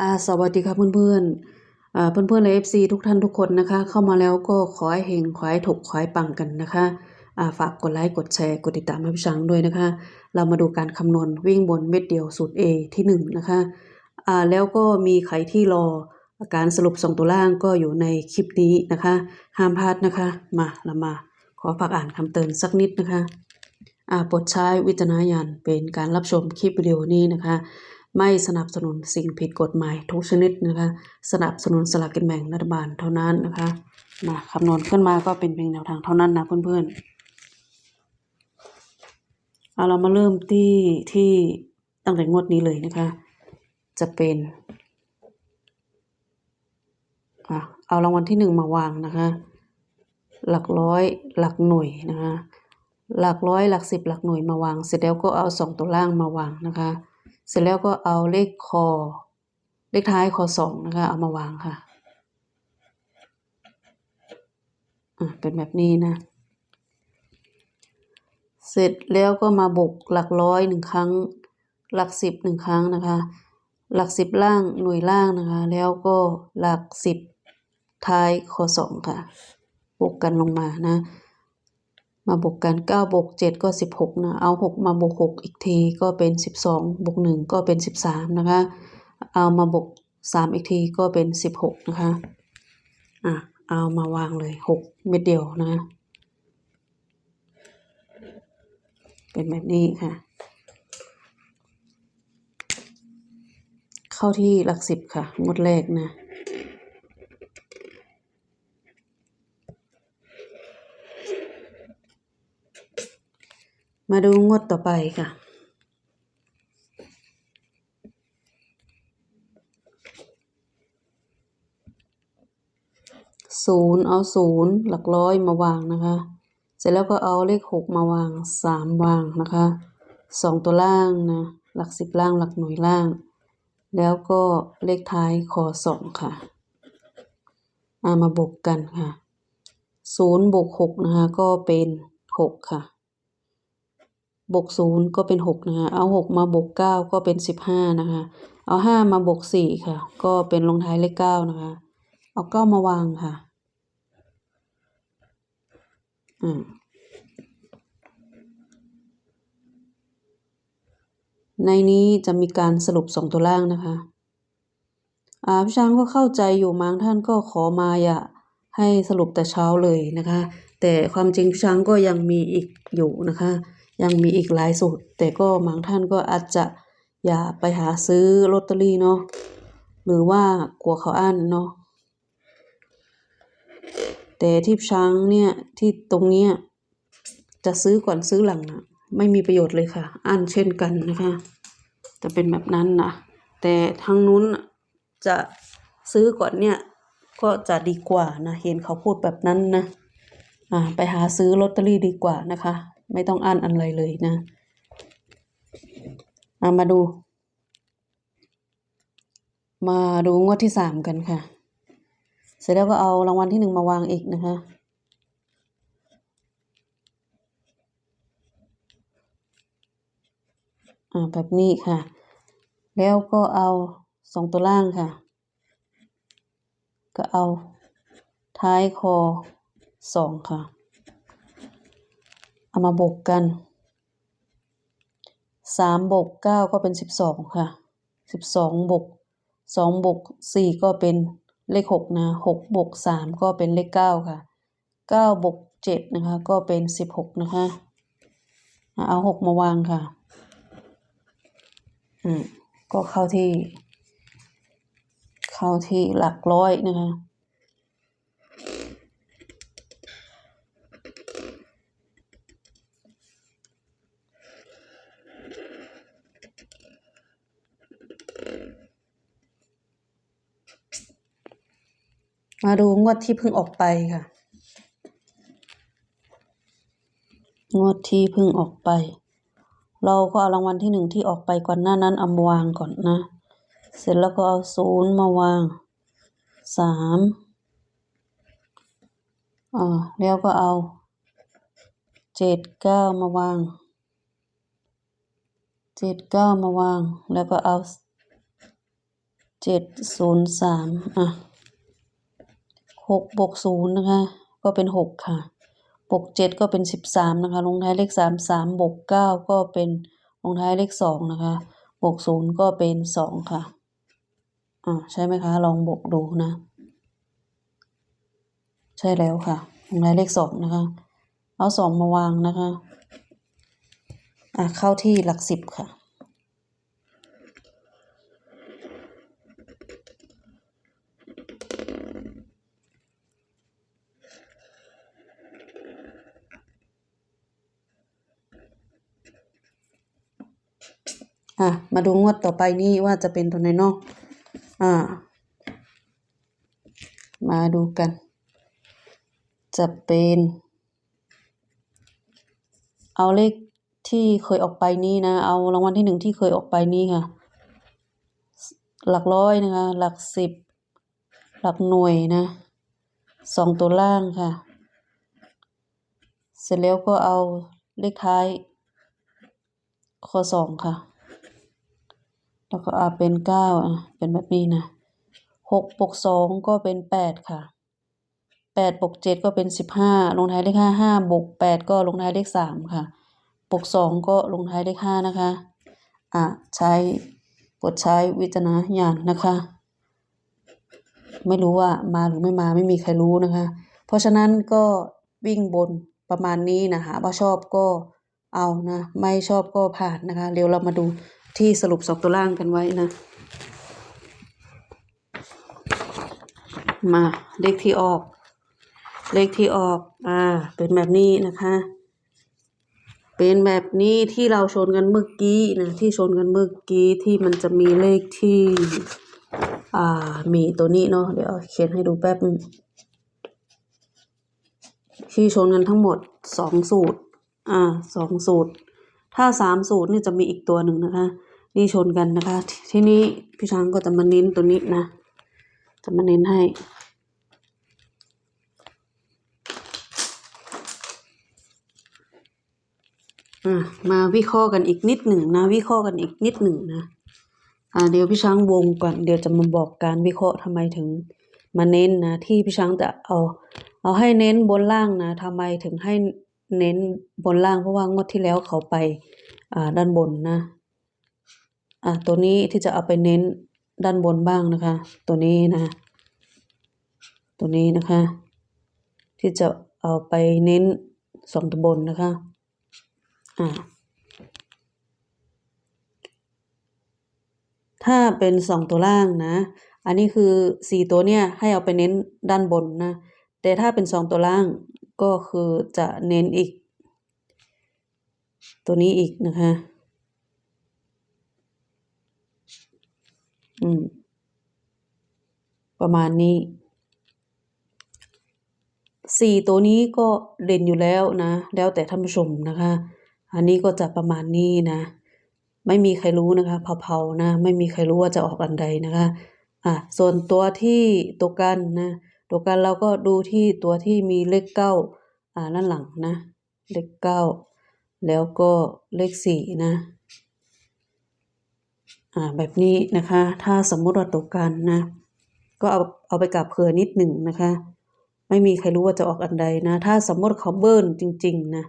อาสวัสดีครับเพื่อนๆอ่าเพื่อนๆใน FC ทุกท่านทุกคนนะคะ เข้ามาแล้วก็ขอให้เฮงขอให้ถกขอให้ปังกันนะคะฝากกดไลค์กดแชร์กดติดตามให้พี่ช้างด้วยนะคะ เรามาดูการคำนวณวิ่งบนเม็ดเดียวสูตร A ที่หนึ่งนะคะแล้วก็มีใครที่รอการสรุปส่งตัวล่างก็อยู่ในคลิปนี้นะคะ ห้ามพลาดนะคะ มาเรามาขอฝากอ่านคำเตือนสักนิดนะคะโปรดใช้วิจารณญาณเป็นการรับชมคลิปวิดีโอนี้นะคะ ไม่สนับสนุนสิ่งผิดกฎหมายทุกชนิดนะคะ สนับสนุนสลากกินแบ่งรัฐบาลเท่านั้นนะคะมาคำนวณขึ้นมาก็เป็นเพียงแนวทางเท่านั้นนะเพื่อนๆเอาเรามาเริ่มที่ที่ตั้งแต่งวดนี้เลยนะคะ จะเป็นอะเอารางวัลที่หนึ่งมาวางนะคะ หลักร้อยหลักหน่วยนะคะ หลักร้อยหลักสิบหลักหน่วยมาวาง เสร็จแล้วก็เอาสองตัวล่างมาวางนะคะ เสร็จแล้วก็เอาเลขคอ เลขท้ายคอสองนะคะ เอามาวางค่ะอะเป็นแบบนี้นะ เสร็จแล้วก็มาบวกหลักร้อยหนึ่งครั้ง หลักสิบหนึ่งครั้งนะคะ หลักสิบล่างหน่วยล่างนะคะ แล้วก็หลักสิบท้ายคอสองค่ะบวกกันลงมานะ มาบวกกันเก้าบวกเจ็ดก็สิบหกนะเอาหกมาบวกหกอีกทีก็เป็นสิบสองบวกหนึ่งก็เป็นสิบสามนะคะ เอามาบวกสามอีกทีก็เป็นสิบหกนะคะอะเอามาวางเลยหกเม็ดเดียวนะ เป็นแบบนี้ค่ะ เข้าที่หลักสิบค่ะงวดแรกนะ มาดูงวดต่อไปค่ะ ศูนย์เอาศูนย์หลักร้อยมาวางนะคะ เสร็จแล้วก็เอาเลขหกมาวางสามวางนะคะสองตัวล่างนะ หลักสิบล่างหลักหน่วยล่าง แล้วก็เลขท้ายคอสองค่ะอามาบวกกันค่ะศูนย์บวกหกนะคะ ก็เป็นหกค่ะ บวกศูนย์ก็เป็นหกนะคะ เอาหกมาบวกเก้าก็เป็นสิบห้านะคะ เอาห้ามาบวกสี่ค่ะ ก็เป็นลงท้ายเลขเก้านะคะ เอาเก้ามาวางค่ะอืมในนี้จะมีการสรุปสองตัวล่างนะคะอ่าพี่ช้างก็เข้าใจอยู่บางท่านก็ขอมาอย่าให้สรุปแต่เช้าเลยนะคะ แต่ความจริงพี่ช้างก็ยังมีอีกอยู่นะคะ ยังมีอีกหลายสูตร แต่ก็บางท่านก็อาจจะอย่าไปหาซื้อลอตเตอรี่เนาะหรือว่ากลัวเขาอั้นเนาะแต่ที่ช้างเนี่ยที่ตรงเนี้ยจะซื้อก่อนซื้อหลังนะไม่มีประโยชน์เลยค่ะ อันเช่นกันนะคะ จะเป็นแบบนั้นนะแต่ทางนู้นจะซื้อก่อนเนี่ยก็จะดีกว่านะ เห็นเขาพูดแบบนั้นนะ อ่า ไปหาซื้อลอตเตอรี่ดีกว่านะคะ ไม่ต้องอ่านอะไรเลยนะเอามาดู มาดูงวดที่สามกันค่ะ เสร็จแล้วก็เอารางวัลที่หนึ่งมาวางอีกนะคะอ่าแบบนี้ค่ะ แล้วก็เอาสองตัวล่างค่ะ ก็เอาท้ายคอสองค่ะ เอามาบวกกันสามบวกเก้าก็เป็นสิบสองค่ะสิบสองบวกสองบวกสี่ก็เป็นเลขหกนะหกบวกสามก็เป็นเลขเก้าค่ะเก้าบวกเจ็ดนะคะ ก็เป็นสิบหกนะคะ เอาหกมาวางค่ะ อืมก็เข้าที่ เข้าที่หลักร้อยนะคะ มาดูงวดที่เพิ่งออกไปค่ะ งวดที่เพิ่งออกไป เราก็เอารางวัลที่หนึ่งที่ออกไปก่อนหน้านั้นเอามาวางก่อนนะ เสร็จแล้วก็เอาศูนย์มาวางสามอ่าแล้วก็เอาเจ็ดเก้ามาวางเจ็ดเก้ามาวางแล้วก็เอาเจ็ดศูนย์สามอะ หกบวกศูนย์นะคะ ก็เป็นหกค่ะบวกเจ็ดก็เป็นสิบสามนะคะลงท้ายเลขสามสามบวกเก้าก็เป็นลงท้ายเลขสองนะคะบวกศูนย์ก็เป็นสองค่ะอ่าใช่ไหมคะ ลองบวกดูนะ ใช่แล้วค่ะลงท้ายเลขสองนะคะ เอาสองมาวางนะคะอะเข้าที่หลักสิบค่ะ อะมาดูงวดต่อไปนี่ว่าจะเป็นตัวไหนเนาะอ่า มาดูกัน จะเป็น เอาเลขที่เคยออกไปนี้นะ เอารางวัลที่หนึ่งที่เคยออกไปนี้ค่ะ หลักร้อยนะคะ หลักสิบ หลักหน่วยนะ สองตัวล่างค่ะ เสร็จแล้วก็เอาเลขท้ายข้อสองค่ะ แล้วก็อาเป็นเก้าอะเป็นแบบนี้นะหกบวกสองก็เป็นแปดค่ะแปดบวกเจ็ดก็เป็นสิบห้าลงท้ายเลขห้าห้าบวกแปดก็ลงท้ายเลขสามค่ะบวกสองก็ลงท้ายเลขห้านะคะ อะ ใช้กดใช้วิจารณญาณนะคะ ไม่รู้ว่ามาหรือไม่มาไม่มีใครรู้นะคะ เพราะฉะนั้นก็วิ่งบนประมาณนี้นะคะว่าชอบก็เอานะ ไม่ชอบก็ผ่านนะคะ เดี๋ยวเรามาดู ที่สรุปสองตัวล่างกันไว้นะ มาเลขที่ออก เลขที่ออก อ่า เป็นแบบนี้นะคะ เป็นแบบนี้ที่เราชนกันเมื่อกี้นะที่ชนกันเมื่อกี้ที่มันจะมีเลขที่ อ่า มีตัวนี้เนาะเดี๋ยวเขียนให้ดูแป๊บที่ชนกันทั้งหมดสองสูตร อ่าสองสูตร ถ้าสามสูตรนี่จะมีอีกตัวหนึ่งนะคะ นี่ชนกันนะคะทที่นี้พี่ช้างก็จะมาเน้นตัวนี้นะ จะมาเน้นให้มาวิเคราะห์กันอีกนิดหนึ่งนะ วิเคราะห์กันอีกนิดหนึ่งนะอ่าเดี๋ยวพี่ช้างวงก่อนเดี๋ยวจะมาบอกการวิเคราะห์ทำไมถึงมาเน้นนะ ที่พี่ช้างจะเอา เอาให้เน้นบนล่างนะทำไมถึงให้เน้นบนล่างเพราะว่างวดที่แล้วเขาไปอ่าด้านบนนะ อ่าตัวนี้ที่จะเอาไปเน้นด้านบนบ้างนะคะ ตัวนี้นะ ตัวนี้นะคะ ที่จะเอาไปเน้นสองตัวบนนะคะอ่าถ้าเป็นสองตัวล่างนะ อันนี้คือสี่ตัวเนี่ยให้เอาไปเน้นด้านบนนะ แต่ถ้าเป็นสองตัวล่างก็คือจะเน้นอีก ตัวนี้อีกนะคะ อืม ประมาณนี้สี่ตัวนี้ก็เด่นอยู่แล้วนะ แล้วแต่ท่านผู้ชมนะคะ อันนี้ก็จะประมาณนี้นะ ไม่มีใครรู้นะคะเผาๆนะ ไม่มีใครรู้ว่าจะออกอันใดนะคะ อะ ส่วนตัวที่ตัวกันนะ ตัวกันเราก็ดูที่ตัวที่มีเลขเก้าอ่าด้านหลังนะ เลขเก้า แล้วก็เลขสี่นะ แบบนี้นะคะ ถ้าสมมุติว่าตัวกันนะ ก็เอาเอาไปกับเผื่อนิดหนึ่งนะคะ ไม่มีใครรู้ว่าจะออกอันใดนะ ถ้าสมมติเขาเบิ้ลจริง ๆ นะ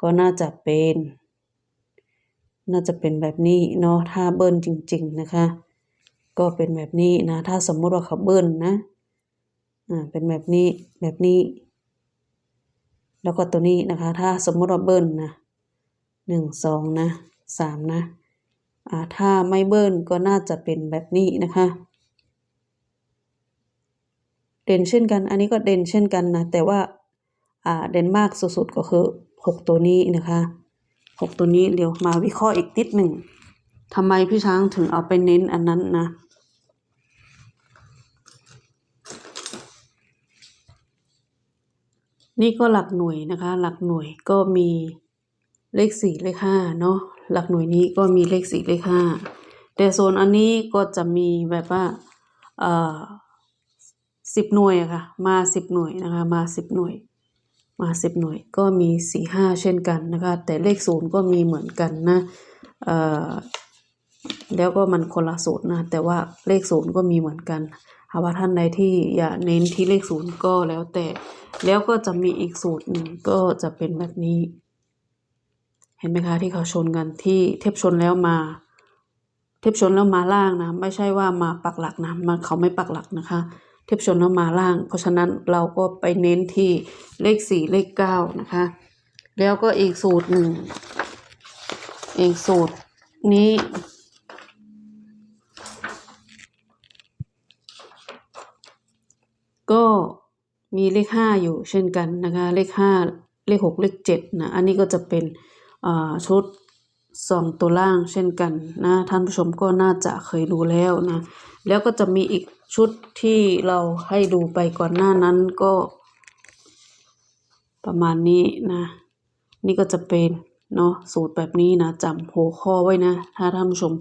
ก็น่าจะเป็น น่าจะเป็นแบบนี้เนาะ ถ้าเบิ้ลจริง ๆ นะคะ ก็เป็นแบบนี้นะ ถ้าสมมติว่าเขาเบิ้ลนะ อ่า เป็นแบบนี้ แบบนี้ แล้วก็ตัวนี้นะคะ ถ้าสมมติว่าเบิ้ลนะหนึ่งสองนะสามนะ ถ้าไม่เบิ้ลก็น่าจะเป็นแบบนี้นะคะ เด่นเช่นกัน อันนี้ก็เด่นเช่นกันนะ แต่ว่าเด่นมากสุดๆก็คือหกตัวนี้นะคะหกตัวนี้เดี๋ยวมาวิเคราะห์อีกนิดหนึ่งทำไมพี่ช้างถึงเอาไปเน้นอันนั้นนะนี่ก็หลักหน่วยนะคะ หลักหน่วยก็มี เลขสี่เลขห้าเนาะหลักหน่วยนี้ก็มีเลขสี่เลขห้าแต่โซนอันนี้ก็จะมีแบบว่าเอ่อสิบหน่วยอะค่ะ มาสิบหน่วยนะคะมาสิบหน่วย มาสิบหน่วยก็มีสี่ห้าเช่นกันนะคะ แต่เลขศูนย์ก็มีเหมือนกันนะเอ่อแล้วก็มันคนละสูตรนะ แต่ว่าเลขศูนย์ก็มีเหมือนกันหากว่าท่านใดที่อย่าเน้นที่เลขศูนย์ก็แล้วแต่ แล้วก็จะมีอีกสูตรหนึ่งก็จะเป็นแบบนี้ เห็นไหมคะที่เขาชนกันที่เทียบชนแล้วมา เทียบชนแล้วมาล่างนะไม่ใช่ว่ามาปักหลักนะมันเขาไม่ปักหลักนะคะ เทียบชนแล้วมาล่าง เพราะฉะนั้นเราก็ไปเน้นที่เลขสี่เลขเก้านะคะ แล้วก็อีกสูตรหนึ่งอีกสูตรนี้ก็มีเลขห้าอยู่เช่นกันนะคะ เลขห้าเลขหกเลขเจ็ดนะ อันนี้ก็จะเป็น ชุดสองตัวล่างเช่นกันนะท่านผู้ชมก็น่าจะเคยดูแล้วนะ แล้วก็จะมีอีกชุดที่เราให้ดูไปก่อนหน้านั้นก็ ประมาณนี้นะ นี่ก็จะเป็นเนาะสูตรแบบนี้นะจำหัวข้อไว้นะ ถ้าท่านผู้ชม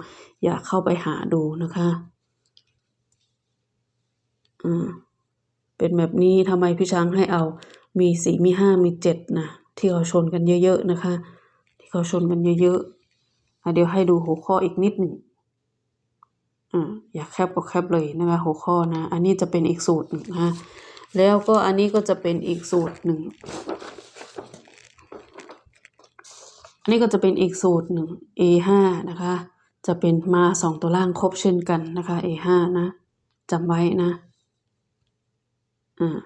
อยากเข้าไปหาดูนะคะอ่าเป็นแบบนี้ทำไมพี่ช้างให้เอามีสี่มีห้ามีเจ็ดนะที่เขาชนกันเยอะๆนะคะ เขาชนกันเยอะๆอะเดี๋ยวให้ดูหัวข้ออีกนิดหนึ่งอ่าอยากแคปก็แคปเลยนะคะหัวข้อนะ อันนี้จะเป็นอีกสูตรหนึ่งนะแล้วก็อันนี้ก็จะเป็นอีกสูตรหนึ่ง อันนี้ก็จะเป็นอีกสูตรหนึ่ง A ห้านะคะ จะเป็นมาสองตัวล่างครบเช่นกันนะคะ A ห้านะจำไว้นะ อ่า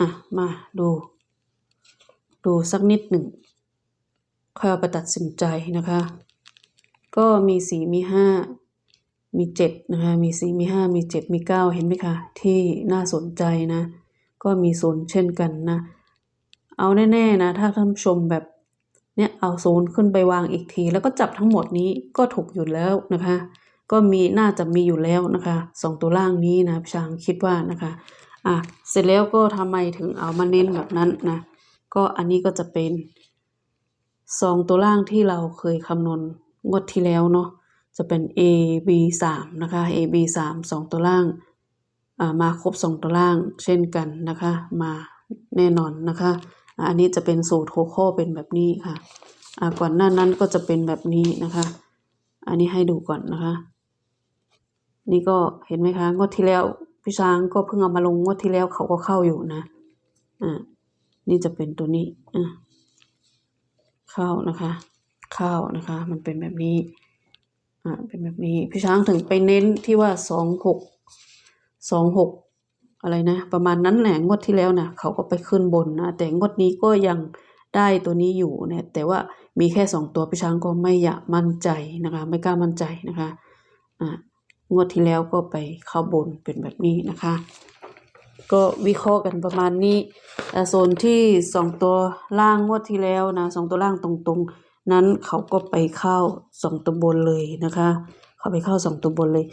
อะ มาดู ดูสักนิดหนึ่ง ค่อยเอาไปตัดสินใจนะคะ ก็มีสี่มีห้ามีเจ็ดนะคะ มีสี่มีห้ามีเจ็ดมีเก้าเห็นไหมคะที่น่าสนใจนะ ก็มีศูนย์เช่นกันนะ เอาแน่ๆนะ ถ้าท่านชมแบบเนี่ยเอาศูนย์ขึ้นไปวางอีกที แล้วก็จับทั้งหมดนี้ก็ถูกอยู่แล้วนะคะ ก็มีน่าจะมีอยู่แล้วนะคะสองตัวล่างนี้นะพี่ช้างคิดว่านะคะอะเสร็จแล้วก็ทำไมถึงเอามาเน้นแบบนั้นนะ ก็อันนี้ก็จะเป็น สองตัวล่างที่เราเคยคำนวณงวดที่แล้วเนาะจะเป็น A B สามนะคะ A B สามสองตัวล่างมาครบสองตัวล่างเช่นกันนะคะ มาแน่นอนนะคะ อันนี้จะเป็นสูตรโคโค่เป็นแบบนี้ค่ะก่อนหน้านั้นก็จะเป็นแบบนี้นะคะ อันนี้ให้ดูก่อนนะคะ นี่ก็เห็นไหมคะงวดที่แล้วพี่ช้างก็เพิ่งเอามาลงงวดที่แล้วเขาก็เข้าอยู่นะอ่านี่จะเป็นตัวนี้อะ เข้านะคะ เข้านะคะ มันเป็นแบบนี้ อ่า เป็นแบบนี้ พี่ช้างถึงไปเน้นที่ว่าสองหกสองหกอะไรนะ ประมาณนั้นแหละงวดที่แล้วนะเขาก็ไปขึ้นบนนะ แต่งวดนี้ก็ยังได้ตัวนี้อยู่เนี่ยแต่ว่ามีแค่สองตัวพี่ช้างก็ไม่อยากมั่นใจนะคะ ไม่กล้ามั่นใจนะคะ อ่างวดที่แล้วก็ไปเข้าบนเป็นแบบนี้นะคะ ก็วิเคราะห์กันประมาณนี้แต่โซนที่สองตัวล่างงวดที่แล้วนะสองตัวล่างตรงๆ นั้นเขาก็ไปเข้าสองตัวบนเลยนะคะ เขาไปเข้าสองตัวบนเลย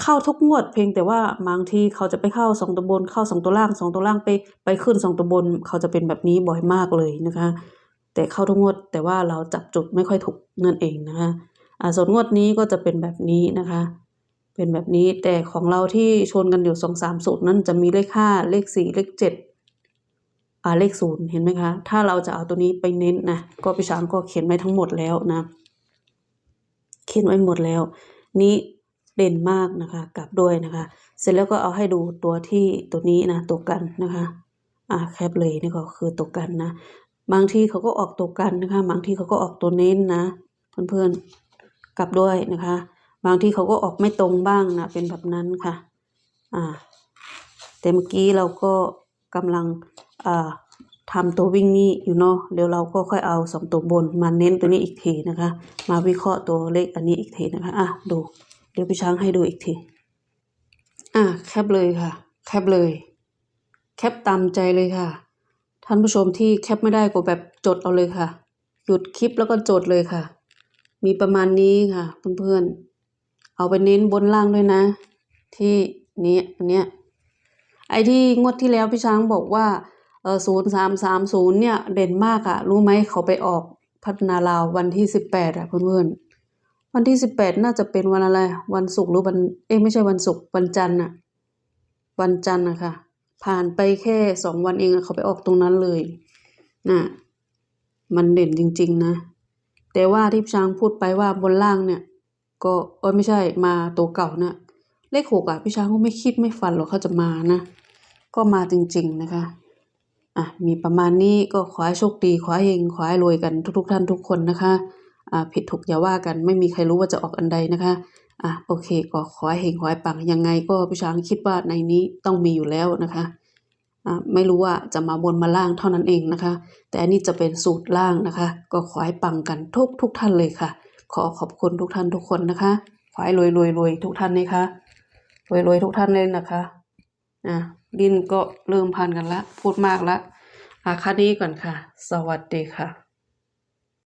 เข้าทุกงวดเพียงแต่ว่าบางทีเขาจะไปเข้าสองตัวบน เข้าสองตัวล่างสองตัวล่างไปไปขึ้นสองตัวบน เขาจะเป็นแบบนี้บ่อยมากเลยนะคะ แต่เข้าทุกงวดแต่ว่าเราจับจุดไม่ค่อยถูกนั่นเองนะคะอ่าส่วนงวดนี้ก็จะเป็นแบบนี้นะคะ เป็นแบบนี้แต่ของเราที่ชนกันอยู่สองสามสูตรนั้นจะมีเลขห้าเลขสี่เลขเจ็ดอ่าเลขศูนย์เห็นไหมคะ ถ้าเราจะเอาตัวนี้ไปเน้นนะก็พี่ช้างก็เขียนไว้ทั้งหมดแล้วนะ เขียนไว้หมดแล้ว นี้เด่นมากนะคะกลับด้วยนะคะ เสร็จแล้วก็เอาให้ดูตัวที่ตัวนี้นะตัวกันนะคะอ่าแคปเลยนี่ก็คือตัวกันนะ บางทีเขาก็ออกตัวกันนะคะ บางทีเขาก็ออกตัวเน้นนะ เพื่อนๆกลับด้วยนะคะ บางทีเขาก็ออกไม่ตรงบ้างนะเป็นแบบนั้นค่ะ อ่า แต่เมื่อกี้เราก็กำลังอ่าทำตัววิ่งนี้อยู่เนาะเดี๋ยวเราก็ค่อยเอาสองตัวบนมาเน้นตัวนี้อีกทีนะคะ มาวิเคราะห์ตัวเลขอันนี้อีกทีนะคะอะดู เดี๋ยวพี่ช้างให้ดูอีกที อะแคปเลยค่ะ แคปเลย แคปตามใจเลยค่ะ ท่านผู้ชมที่แคปไม่ได้ก็แบบจดเอาเลยค่ะ หยุดคลิปแล้วก็จดเลยค่ะ มีประมาณนี้ค่ะ เพื่อนๆ เอาไปเน้นบนล่างด้วยนะ ที่นี้อันเนี้ยไอ้ที่งวดที่แล้วพี่ช้างบอกว่าเออศูนย์สามสามศูนย์เนี่ยเด่นมากอะรู้ไหมเขาไปออกพัฒนาลาววันที่สิบแปดอะเพื่อนๆวันที่สิบแปดน่าจะเป็นวันอะไร วันศุกร์หรือวันเอ้ไม่ใช่วันศุกร์วันจันทร์อะวันจันทร์อะคะผ่านไปแค่สองวันเองเขาไปออกตรงนั้นเลยน่ะมันเด่นจริง ๆ นะ แต่ว่าที่พี่ช้างพูดไปว่าบนล่างเนี่ย ก็เออไม่ใช่มาตัวเก่าเนี่ยเลขหกอะพี่ช้างก็ไม่คิดไม่ฝันหรอกเขาจะมานะ ก็มาจริง ๆนะคะอะมีประมาณนี้ก็ขอให้โชคดีขอให้เฮงขอให้รวยกันทุก ๆ ท่านทุกคนนะคะอ่าผิดถูกอย่าว่ากันไม่มีใครรู้ว่าจะออกอันใดนะคะอะโอเคก็ขอให้เฮงขอให้ปังยังไง ก็พี่ช้างคิดว่าในนี้ต้องมีอยู่แล้วนะคะอ่าไม่รู้ว่าจะมาบนมาล่างเท่านั้นเองนะคะ แต่อันนี้จะเป็นสูตรล่างนะคะ ก็ขอให้ปังกันทุกทุกท่านเลยค่ะ ขอขอบคุณทุกท่านทุกคนนะคะขอให้รวยรวยรวยทุกท่านเลยค่ะรวยรวยทุกท่านเลยนะคะอะดินก็เริ่มพันกันละ พูดมากละอะคันนี้ก่อนค่ะ สวัสดีค่ะ